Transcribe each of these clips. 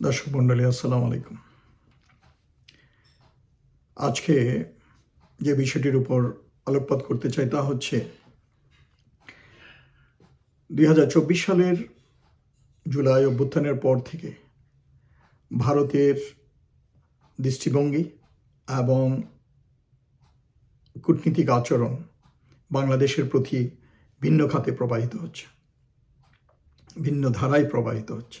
দর্শক মণ্ডলী, আসসালামু আলাইকুম। আজকে যে বিষয়টির উপর আলোকপাত করতে চাই তা হচ্ছে, দুই হাজার চব্বিশ সালের জুলাই অভ্যুত্থানের পর থেকে ভারতের দৃষ্টিভঙ্গি এবং কূটনীতিক আচরণ বাংলাদেশের প্রতি ভিন্ন খাতে প্রবাহিত হচ্ছে, ভিন্ন ধারায় প্রবাহিত হচ্ছে।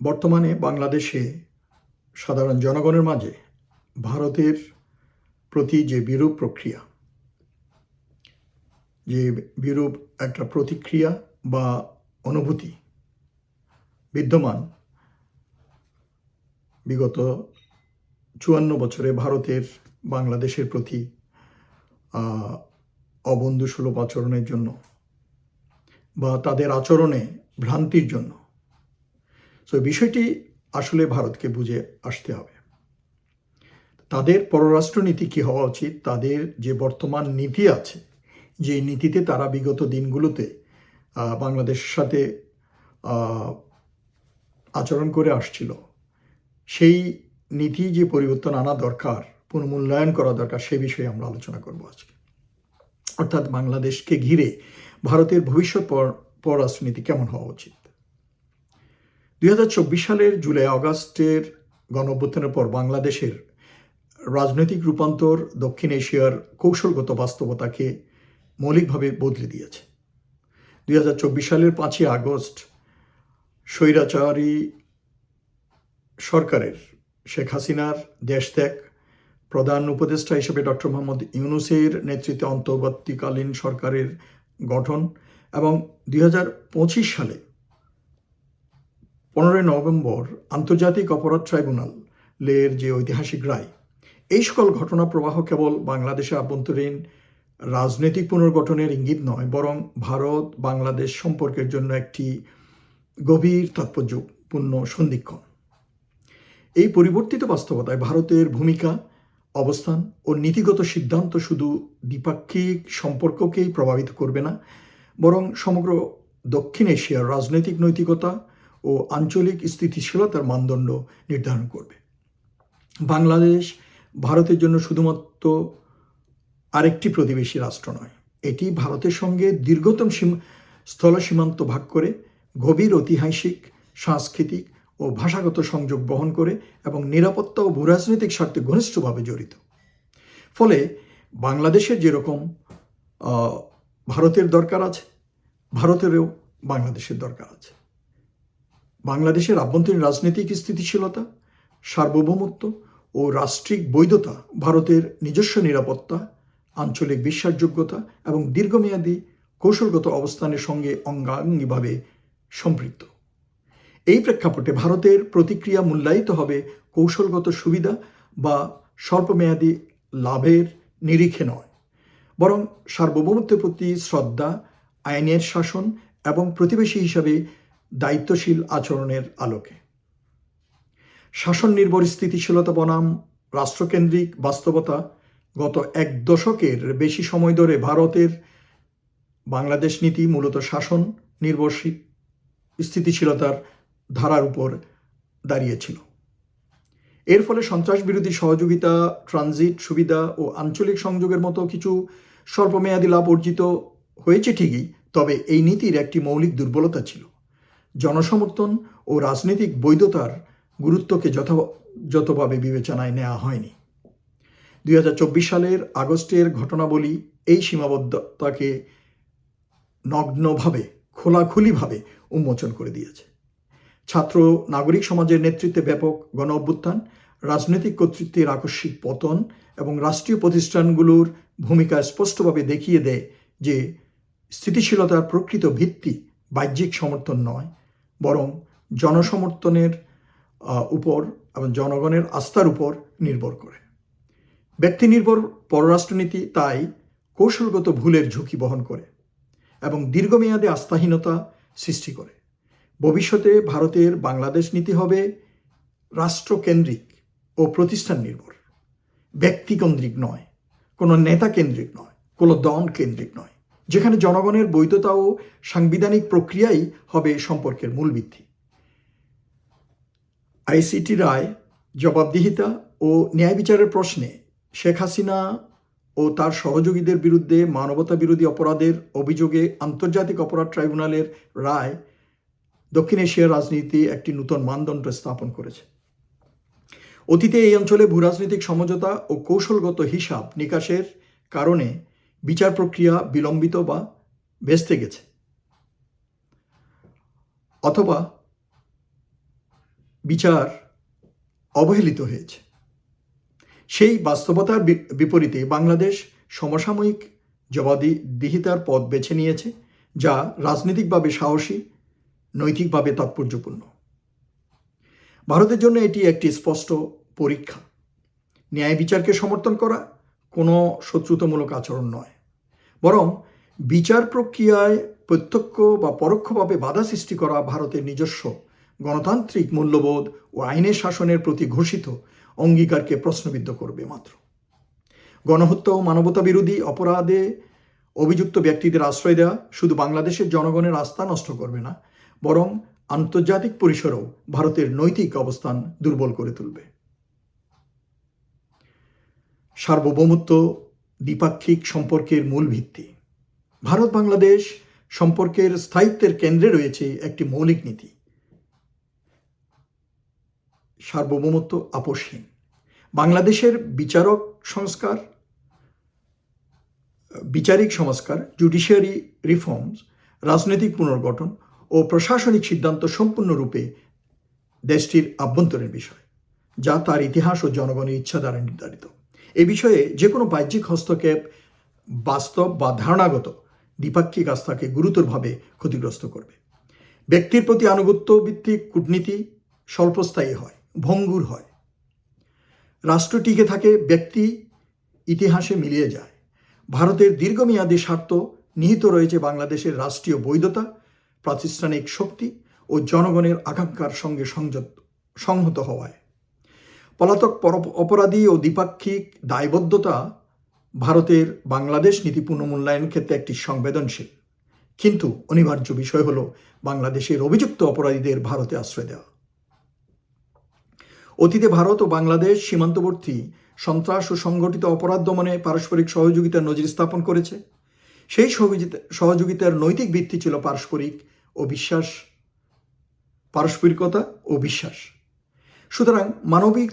বর্তমানে বাংলাদেশে সাধারণ জনগণের মাঝে ভারতের প্রতি যে বিরূপ প্রক্রিয়া, যে বিরূপ একটা প্রতিক্রিয়া বা অনুভূতি বিদ্যমান, বিগত চুয়ান্ন বছরে ভারতের, বাংলাদেশের প্রতি অবন্ধুসুলভ আচরণের জন্য বা তাদের আচরণে ভ্রান্তির জন্য তো বিষয়টি আসলে ভারতকে বুঝে আসতে হবে। তাদের পররাষ্ট্রনীতি কী হওয়া উচিত? তাদের যে বর্তমান নীতি আছে যে নীতিতে তারা বিগত দিনগুলোতে বাংলাদেশের সাথে আচরণ করে আসছিল, সেই নীতি যে পরিবর্তন আনা দরকার, পুনর্মূল্যায়ন করা দরকার, সে বিষয়ে আমরা আলোচনা করব আজকে। অর্থাৎ বাংলাদেশকে ঘিরে ভারতের ভবিষ্যৎ পর- পররাষ্ট্রনীতি কেমন হওয়া উচিত? দুই হাজার চব্বিশ সালের জুলাই অগাস্টের গণঅভ্যুত্থানের পর বাংলাদেশের রাজনৈতিক রূপান্তর দক্ষিণ এশিয়ার কৌশলগত বাস্তবতাকে মৌলিকভাবে বদলে দিয়েছে। দুই হাজার চব্বিশ সালের পাঁচই আগস্ট স্বৈরাচারী সরকারের শেখ হাসিনার দেশত্যাগ, প্রধান উপদেষ্টা হিসেবে ডক্টর মোহাম্মদ ইউনুসের নেতৃত্বে অন্তর্বর্তীকালীন সরকারের গঠন এবং দুই হাজার পঁচিশ সালে পনেরোই নভেম্বর আন্তর্জাতিক অপরাধ ট্রাইব্যুনালের যে ঐতিহাসিক রায়, এই সকল ঘটনা প্রবাহ কেবল বাংলাদেশের আভ্যন্তরীণ রাজনৈতিক পুনর্গঠনের ইঙ্গিত নয়, বরং ভারত, বাংলাদেশ সম্পর্কের জন্য একটি গভীর তাৎপর্যপূর্ণ সন্ধিক্ষণ। এই পরিবর্তিত বাস্তবতায় ভারতের ভূমিকা, অবস্থান ও নীতিগত সিদ্ধান্ত শুধু দ্বিপাক্ষিক সম্পর্ককেই প্রভাবিত করবে না, বরং সমগ্র দক্ষিণ এশিয়ার রাজনৈতিক নৈতিকতা ও আঞ্চলিক স্থিতিশীলতার মানদণ্ড নির্ধারণ করবে। বাংলাদেশ ভারতের জন্য শুধুমাত্র আরেকটি প্রতিবেশী রাষ্ট্র নয়, এটি ভারতের সঙ্গে দীর্ঘতম স্থল সীমান্ত ভাগ করে গভীর ঐতিহাসিক, সাংস্কৃতিক ও ভাষাগত সংযোগ বহন করে এবং নিরাপত্তা ও ভূরাজনৈতিক স্বার্থে ঘনিষ্ঠভাবে জড়িত। ফলে বাংলাদেশের যেরকম ভারতের দরকার আছে, ভারতেরও বাংলাদেশের দরকার আছে। বাংলাদেশের আভ্যন্তরীণ রাজনৈতিক স্থিতিশীলতা, সার্বভৌমত্ব ও রাষ্ট্রিক বৈধতা, ভারতের নিজস্ব নিরাপত্তা, আঞ্চলিক বিশ্বাসযোগ্যতা এবং দীর্ঘমেয়াদী কৌশলগত অবস্থানের সঙ্গে অঙ্গাঙ্গিভাবে সম্পৃক্ত। এই প্রেক্ষাপটে ভারতের প্রতিক্রিয়া মূল্যায়িত হবে কৌশলগত সুবিধা বা স্বল্পমেয়াদী লাভের নিরিখে নয়, বরং সার্বভৌমত্বের প্রতি শ্রদ্ধা, আইনের শাসন এবং প্রতিবেশী হিসাবে দায়িত্বশীল আচরণের আলোকে। শাসন নির্ভর স্থিতিশীলতা বনাম, রাষ্ট্রকেন্দ্রিক বাস্তবতা গত এক দশকের বেশি সময় ধরে ভারতের বাংলাদেশ নীতি মূলত শাসন নির্ভরশীল স্থিতিশীলতার ধারার উপর দাঁড়িয়েছিল। এর ফলে সন্ত্রাস বিরোধী সহযোগিতা, ট্রানজিট সুবিধা ও আঞ্চলিক সংযোগের মতো কিছু স্বল্পমেয়াদী লাভ অর্জিত হয়েছে ঠিকই, তবে এই নীতির একটি মৌলিক দুর্বলতা ছিল। জনসমর্থন ও রাজনৈতিক বৈধতার গুরুত্বকে যথাযথভাবে বিবেচনায় নেওয়া হয়নি। দুই হাজার চব্বিশ সালের আগস্টের ঘটনাবলী এই সীমাবদ্ধতাকে নগ্নভাবে, খোলাখুলিভাবে উন্মোচন করে দিয়েছে। ছাত্র নাগরিক সমাজের নেতৃত্বে ব্যাপক গণ অভ্যুত্থান, রাজনৈতিক কর্তৃত্বের আকস্মিক পতন এবং রাষ্ট্রীয় প্রতিষ্ঠানগুলোর ভূমিকা স্পষ্টভাবে দেখিয়ে দেয় যে স্থিতিশীলতার প্রকৃত ভিত্তি বাহ্যিক সমর্থন নয়। বরং জনসমর্থনের উপর এবং জনগণের আস্থার উপর নির্ভর করে। ব্যক্তি নির্ভর পররাষ্ট্রনীতি তাই কৌশলগত ভুলের ঝুঁকি বহন করে এবং দীর্ঘমেয়াদে আস্থাহীনতা সৃষ্টি করে। ভবিষ্যতে ভারতের বাংলাদেশ নীতি হবে রাষ্ট্রকেন্দ্রিক ও প্রতিষ্ঠান নির্ভর ব্যক্তিকেন্দ্রিক নয়, কোনো নেতা কেন্দ্রিক নয়, কোনো দল কেন্দ্রিক নয়। যেখানে জনগণের বৈধতা ও সাংবিধানিক প্রক্রিয়াই হবে সম্পর্কের মূল ভিত্তি। আইসিটি রায়, জবাবদিহিতা ও ন্যায় বিচারের প্রশ্নে শেখ হাসিনা ও তার সহযোগীদের বিরুদ্ধে মানবতা বিরোধী অপরাধের অভিযোগে আন্তর্জাতিক অপরাধ ট্রাইব্যুনালের রায় দক্ষিণ এশিয়ার রাজনীতি একটি নূতন মানদণ্ড স্থাপন করেছে। অতীতে এই অঞ্চলে ভূরাজনৈতিক সমঝোতা ও কৌশলগত হিসাব নিকাশের কারণে বিচার প্রক্রিয়া বিলম্বিত বা ভেস্তে গেছে। অথবা বিচার অবহেলিত হয়েছে। সেই বাস্তবতার বিপরীতে বাংলাদেশ সমসাময়িক জবাবদিহিতার পথ বেছে নিয়েছে, যা রাজনৈতিকভাবে সাহসী, নৈতিকভাবে তাৎপর্যপূর্ণ। ভারতের জন্য এটি একটি স্পষ্ট পরীক্ষা। ন্যায় বিচারকে সমর্থন করা কোনো শত্রুতামূলক আচরণ নয়। বরং বিচার প্রক্রিয়ায় প্রত্যক্ষ বা পরোক্ষভাবে বাধা সৃষ্টি করা ভারতের নিজস্ব গণতান্ত্রিক মূল্যবোধ ও আইনের শাসনের প্রতি ঘোষিত অঙ্গীকারকে প্রশ্নবিদ্ধ করবে মাত্র। গণহত্যা ও মানবতা বিরোধী অপরাধে অভিযুক্ত ব্যক্তিদের আশ্রয় দেওয়া শুধু বাংলাদেশের জনগণের আস্থা নষ্ট করবে না, বরং আন্তর্জাতিক পরিসরেও ভারতের নৈতিক অবস্থান দুর্বল করে তুলবে। সার্বভৌমত্ব দ্বিপাক্ষিক সম্পর্কের মূল ভিত্তি। ভারত বাংলাদেশ সম্পর্কের স্থায়িত্বের কেন্দ্রে রয়েছে একটি মৌলিক নীতি। সার্বভৌমত্ব আপোষহীন। বাংলাদেশের বিচারক সংস্কার, বিচারিক সংস্কার, জুডিশিয়ারি রিফর্মস, রাজনৈতিক পুনর্গঠন ও প্রশাসনিক সিদ্ধান্ত সম্পূর্ণরূপে দেশটির আভ্যন্তরীণ বিষয়, যা তার ইতিহাস ও জনগণের ইচ্ছা দ্বারা নির্ধারিত। এ বিষয়ে যে কোনো বাহ্যিক হস্তক্ষেপ বাস্তব বা ধারণাগত দ্বিপাক্ষিক আস্থাকে গুরুতরভাবে ক্ষতিগ্রস্ত করবে। ব্যক্তির প্রতি আনুগত্য ভিত্তিক কূটনীতি স্বল্পস্থায়ী হয়, ভঙ্গুর হয়। রাষ্ট্র টিকে থাকে, ব্যক্তি ইতিহাসে মিলিয়ে যায়। ভারতের দীর্ঘমেয়াদী স্বার্থ নিহিত রয়েছে বাংলাদেশের রাষ্ট্রীয় বৈধতা, প্রাতিষ্ঠানিক শক্তি ও জনগণের আকাঙ্ক্ষার সঙ্গে সংযত সংহত হওয়ায়। পলাতক পর- অপরাধী ও দ্বিপাক্ষিক দায়বদ্ধতা ভারতের বাংলাদেশ নীতি পুনর্মূল্যায়ন ক্ষেত্রে একটি সংবেদনশীল। কিন্তু অনিবার্য বিষয় হল বাংলাদেশের অভিযুক্ত অপরাধীদের ভারতে আশ্রয় দেওয়া। অতীতে ভারত ও বাংলাদেশ সীমান্তবর্তী সন্ত্রাস ও সংগঠিত অপরাধ দমনে পারস্পরিক সহযোগিতার নজির স্থাপন করেছে। সেই সহযোগিতা, সহযোগিতার নৈতিক ভিত্তি ছিল পারস্পরিক ও বিশ্বাস পারস্পরিকতা ও বিশ্বাস। সুতরাং মানবিক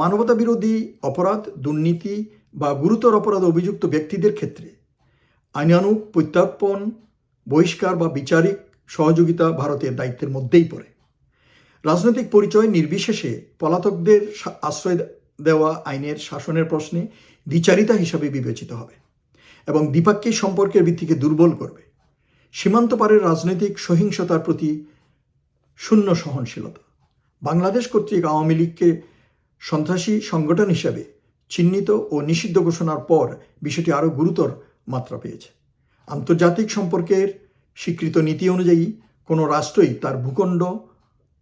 মানবতা বিরোধী অপরাধ, দুর্নীতি বা গুরুতর অপরাধ অভিযুক্ত ব্যক্তিদের ক্ষেত্রে আইনানুগ প্রত্যার্পণ, বহিষ্কার বা বিচারিক সহযোগিতা ভারতের দায়িত্বের মধ্যেই পড়ে। রাজনৈতিক পরিচয় নির্বিশেষে পলাতকদের আশ্রয় দেওয়া আইনের শাসনের প্রশ্নে দ্বিচারিতা হিসাবে বিবেচিত হবে এবং দ্বিপাক্ষিক সম্পর্কের ভিত্তিকে দুর্বল করবে। সীমান্ত পারের রাজনৈতিক সহিংসতার প্রতি শূন্য সহনশীলতা। বাংলাদেশ কর্তৃক আওয়ামী লীগকে সন্ত্রাসী সংগঠন হিসাবে চিহ্নিত ও নিষিদ্ধ ঘোষণার পর বিষয়টি আরও গুরুতর মাত্রা পেয়েছে। আন্তর্জাতিক সম্পর্কের স্বীকৃত নীতি অনুযায়ী কোনো রাষ্ট্রই তার ভূখণ্ড,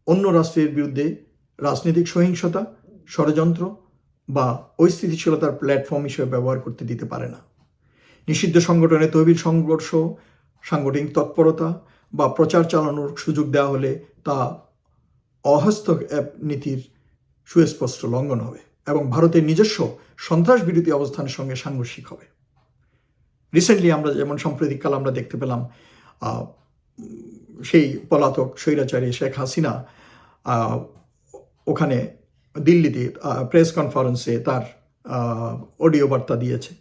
অন্য রাষ্ট্রের বিরুদ্ধে রাজনৈতিক সহিংসতা, ষড়যন্ত্র বা অস্থিতিশীলতার প্ল্যাটফর্ম হিসেবে ব্যবহার করতে দিতে পারে না। নিষিদ্ধ সংগঠনে তহবিল সংঘর্ষ, সাংগঠনিক তৎপরতা বা প্রচার চালানোর সুযোগ দেওয়া হলে তা অহস্তক্ষেপ নীতির সুস্পষ্ট লঙ্ঘন হবে এবং ভারতের নিজস্ব সন্ত্রাস বিরোধী অবস্থানের সঙ্গে সাংঘর্ষিক হবে। রিসেন্টলি আমরা যেমন সাম্প্রতিককাল আমরা দেখতে পেলাম সেই পলাতক স্বৈরাচারী শেখ হাসিনা ওখানে দিল্লিতে প্রেস কনফারেন্সে তার অডিও বার্তা দিয়েছে।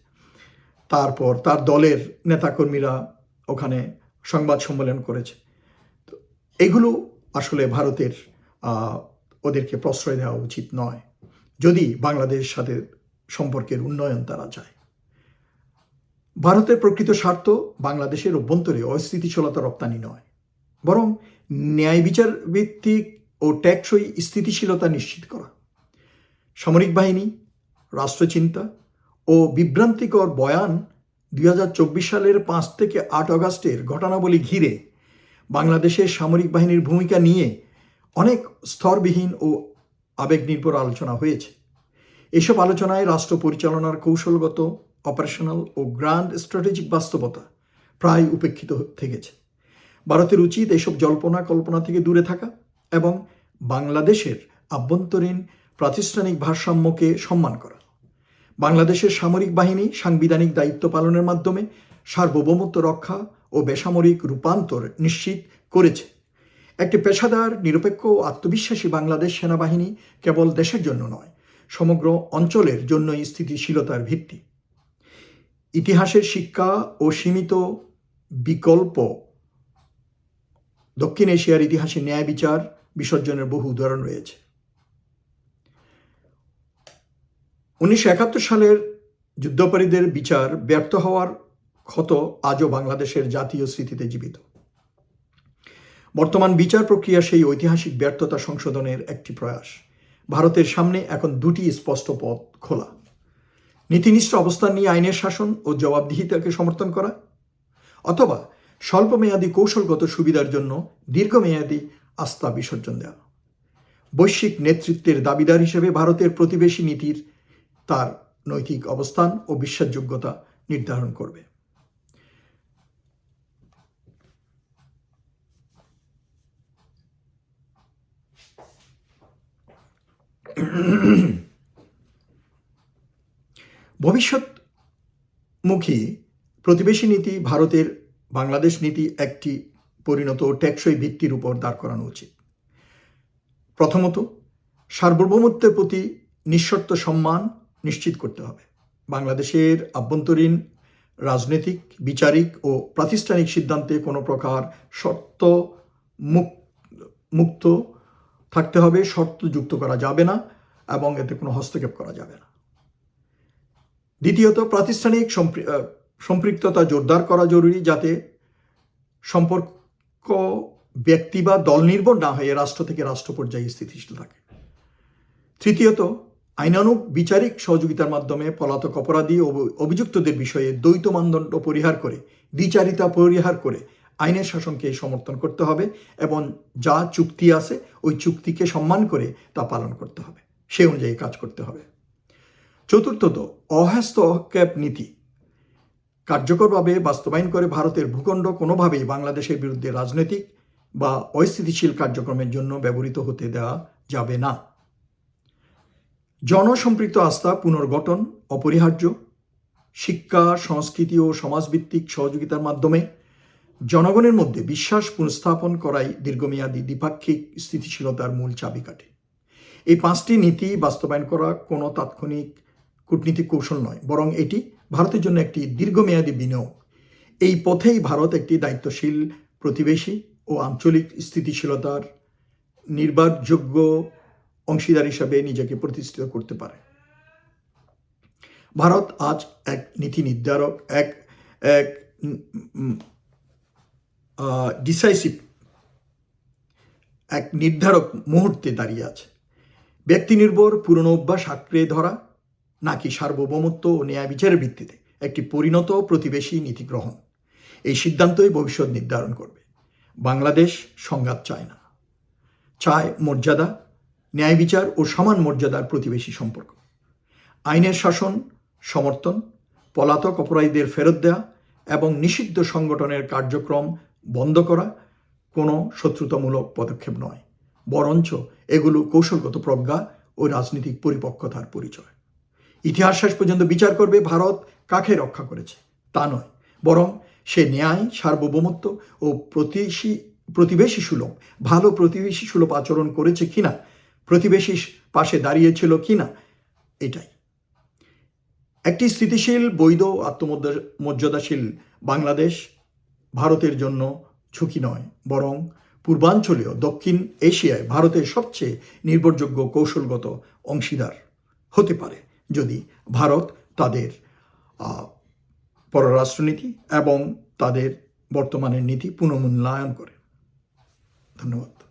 তারপর তার দলের নেতাকর্মীরা ওখানে সংবাদ সম্মেলন করেছে। তো এগুলো আসলে ভারতের ওদেরকে প্রশ্রয় দেওয়া উচিত নয়। যদি বাংলাদেশের সাথে সম্পর্কের উন্নয়ন তারা চায়। ভারতের প্রকৃত স্বার্থ বাংলাদেশের অভ্যন্তরে অস্থিতিশীলতা রপ্তানি নয়। বরং ন্যায় বিচার ভিত্তিক ও টেকসই স্থিতিশীলতা নিশ্চিত করা। সামরিক বাহিনী, রাষ্ট্রচিন্তা ও বিভ্রান্তিকর বয়ান দুই হাজার চব্বিশ সালের পাঁচ থেকে আট অগাস্টের ঘটনাবলী ঘিরে বাংলাদেশের সামরিক বাহিনীর ভূমিকা নিয়ে অনেক স্তরবিহীন ও আবেগনির্ভর আলোচনা হয়েছে। এসব আলোচনায় রাষ্ট্র পরিচালনার কৌশলগত অপারেশনাল ও গ্র্যান্ড স্ট্র্যাটেজিক বাস্তবতা প্রায় উপেক্ষিত থেকেছে। ভারতের উচিত এসব জল্পনা কল্পনা থেকে দূরে থাকা এবং বাংলাদেশের আভ্যন্তরীণ প্রাতিষ্ঠানিক ভারসাম্যকে সম্মান করা। বাংলাদেশের সামরিক বাহিনী সাংবিধানিক দায়িত্ব পালনের মাধ্যমে সার্বভৌমত্ব রক্ষা ও বেসামরিক রূপান্তর নিশ্চিত করেছে। একটি পেশাদার, নিরপেক্ষ আত্মবিশ্বাসী বাংলাদেশ সেনাবাহিনী কেবল দেশের জন্য নয়, সমগ্র অঞ্চলের জন্যই স্থিতিশীলতার ভিত্তি। ইতিহাসের শিক্ষা ও সীমিত বিকল্প দক্ষিণ এশিয়ার ইতিহাসে ন্যায় বিচার বিসর্জনের বহু উদাহরণ রয়েছে। উনিশশো একাত্তর সালের যুদ্ধাপরাধীদের বিচার ব্যর্থ হওয়ার ক্ষত আজও বাংলাদেশের জাতীয় স্মৃতিতে জীবিত। বর্তমান বিচার প্রক্রিয়া সেই ঐতিহাসিক ব্যর্থতা সংশোধনের একটি প্রয়াস। ভারতের সামনে এখন দুটি স্পষ্ট পথ খোলা। নীতিনিষ্ঠ অবস্থান নিয়ে আইনের শাসন ও জবাবদিহিতাকে সমর্থন করা, অথবা স্বল্পমেয়াদী কৌশলগত সুবিধার জন্য দীর্ঘমেয়াদী আস্থা বিসর্জন দেওয়া। বৈশ্বিক নেতৃত্বের দাবিদার হিসেবে ভারতের প্রতিবেশী নীতির তার নৈতিক অবস্থান ও বিশ্বাসযোগ্যতা নির্ধারণ করবে। ভবিষ্যৎমুখী প্রতিবেশী নীতি ভারতের বাংলাদেশ নীতি একটি পরিণত টেকসই ভিত্তির উপর দাঁড় করানো উচিত। প্রথমত, সার্বভৌমত্বের প্রতি নিঃশর্ত সম্মান নিশ্চিত করতে হবে। বাংলাদেশের আভ্যন্তরীণ রাজনৈতিক, বিচারিক ও প্রাতিষ্ঠানিক সিদ্ধান্তে কোনো প্রকার শর্ত মুক্ত থাকতে হবে, শর্ত যুক্ত করা যাবে না এবং এতে কোনো হস্তক্ষেপ করা যাবে না। দ্বিতীয়ত, প্রাতিষ্ঠানিক সম্পৃক্ততা জোরদার করা জরুরি যাতে সম্পর্ক ব্যক্তি বা দল নির্ভর না হয়ে রাষ্ট্র থেকে রাষ্ট্র পর্যায়ে স্থিতিশীল থাকে। তৃতীয়ত আইনানুক বিচারিক সহযোগিতার মাধ্যমে পলাতক অপরাধী অভিযুক্তদের বিষয়ে দ্বৈত মানদণ্ড পরিহার করে, দ্বিচারিতা পরিহার করে আইনের শাসনকে সমর্থন করতে হবে এবং যা চুক্তি আছে, ওই চুক্তিকে সম্মান করে তা পালন করতে হবে। সে অনুযায়ী কাজ করতে হবে। চতুর্থত অহস্তক্ষেপ নীতি। কার্যকরভাবে বাস্তবায়ন করে ভারতের ভূখণ্ড কোনোভাবেই বাংলাদেশের বিরুদ্ধে রাজনৈতিক বা অস্থিতিশীল কার্যক্রমের জন্য ব্যবহৃত হতে দেওয়া যাবে না। জনসম্পৃক্ত আস্থা পুনর্গঠন অপরিহার্য। শিক্ষা, সংস্কৃতি ও সমাজভিত্তিক সহযোগিতার মাধ্যমে জনগণের মধ্যে বিশ্বাস পুনঃস্থাপন করাই দীর্ঘমেয়াদী দ্বিপাক্ষিক স্থিতিশীলতার মূল চাবিকাঠি। এই পাঁচটি নীতি বাস্তবায়ন করা কোনো তাৎক্ষণিক কূটনীতিক কৌশল নয়, বরং এটি ভারতের জন্য একটি দীর্ঘমেয়াদী বিনিয়োগ। এই পথেই ভারত একটি দায়িত্বশীল, প্রতিবেশী ও আঞ্চলিক স্থিতিশীলতার নির্বাচযোগ্য অংশীদার হিসাবে নিজেকে প্রতিষ্ঠিত করতে পারে। ভারত আজ এক নীতি নির্ধারক, এক এক ডিসাইসিভ এক নির্ধারক মুহূর্তে দাঁড়িয়ে আছে। ব্যক্তি নির্ভর, পুরনো অভ্যাস আঁকড়ে ধরা, নাকি সার্বভৌমত্ব ও ন্যায় বিচারের ভিত্তিতে একটি পরিণত প্রতিবেশী নীতি গ্রহণ? এই সিদ্ধান্তই ভবিষ্যৎ নির্ধারণ করবে। বাংলাদেশ সংঘাত চায় না। চায় মর্যাদা, ন্যায় বিচার ও সমান মর্যাদার প্রতিবেশী সম্পর্ক। আইনের শাসন, সমর্থন, পলাতক অপরাধীদের ফেরত দেওয়া এবং নিষিদ্ধ সংগঠনের কার্যক্রম বন্ধ করা কোনো শত্রুতামূলক পদক্ষেপ নয়। বরঞ্চ এগুলো কৌশলগত প্রজ্ঞা ও রাজনৈতিক পরিপক্কতার পরিচয়। ইতিহাস শেষ পর্যন্ত বিচার করবে ভারত কাকে রক্ষা করেছে, তা নয়। বরং সে ন্যায়, সার্বভৌমত্ব ও প্রতিবেশী প্রতিবেশী সুলভ, ভালো প্রতিবেশী সুলভ আচরণ করেছে কিনা প্রতিবেশী পাশে দাঁড়িয়েছিল কিনা, এটাই। একটি স্থিতিশীল, বৈধ আত্মমর্যাদাশীল বাংলাদেশ ভারতের জন্য ঝুঁকি নয়, বরং পূর্বাঞ্চলীয় দক্ষিণ এশিয়ায় ভারতের সবচেয়ে নির্ভরযোগ্য কৌশলগত অংশীদার হতে পারে যদি ভারত তাদের পররাষ্ট্রনীতি এবং তাদের বর্তমানের নীতি পুনর্মূল্যায়ন করে। ধন্যবাদ।